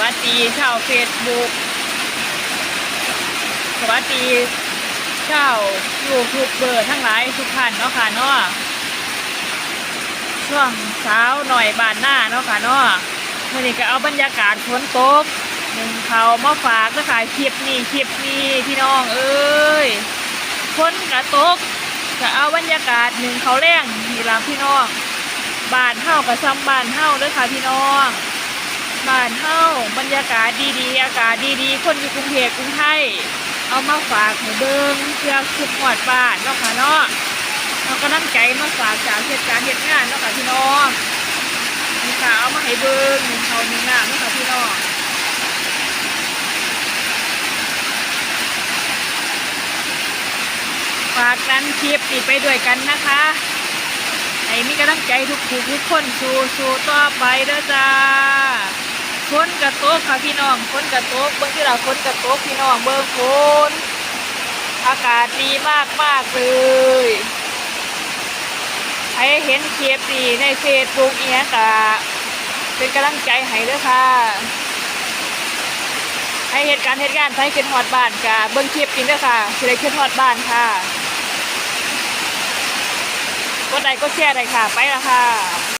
วัสดีชาวเฟซบุ๊กสวัสดีชาวยูทูบเบอร์ทั้งหลายทุกท่านเนาะค่ะเนาะช่วงเช้าหน่อยบานหน้าเนาะค่ะเนาะวันนี้ก็เอาบรรยากาศฝนตกหนึ่งเขามาฝากนะคะคลิปนี้คลิปนี้พี่น้องเอ้ยฝนกระตกก็เอาบรรยากาศหนึ่งเขาแรงนี่ละพี่น้องบานเฮากับซ้ำบานเฮาเด้อค่ะพี่น้องานเฮาบรรยากาศดีๆ อากาศดีๆ คนอยู่กรุงเทพกรุงไทย เอามาฝากให้เบิงเพื่อคุดหอดบ้านเนาะค่ะเนาะเราก็นั่งใจมาฝากจากเหตุการณ์เหตุงานเนาะค่ะพี่น้องนี่ค่ะเอามาให้เบิงหนึ่งเขาหนึ่งหน้าเนาะค่ะพี่น้องฝากกันคลิปนี้ไปด้วยกันนะคะให้มีกำลังใจทุกผู้ทุกคนสู้สู้ต่อไปเด้อจ้า กระตกค่ะพี่น้องฝนกระตกเบิ่งที่เราฝนกระตกพี่น้องเบิ่งฝนอากาศดีมากมากเลยใครเห็นเคลิปดีในเฟซบุ๊กเอียกะเป็นกำลังใจให้เด้อค่ะให้เหตุการณ์เหตุการณ์ให้ขึ้นฮอดบ้านกะเบิ่งคลิปนี้เด้อค่ะสิได้ขึ้นฮอดบ้านค่ะกดไลค์กดแชร์ได้ค่ะ ไปละค่ะ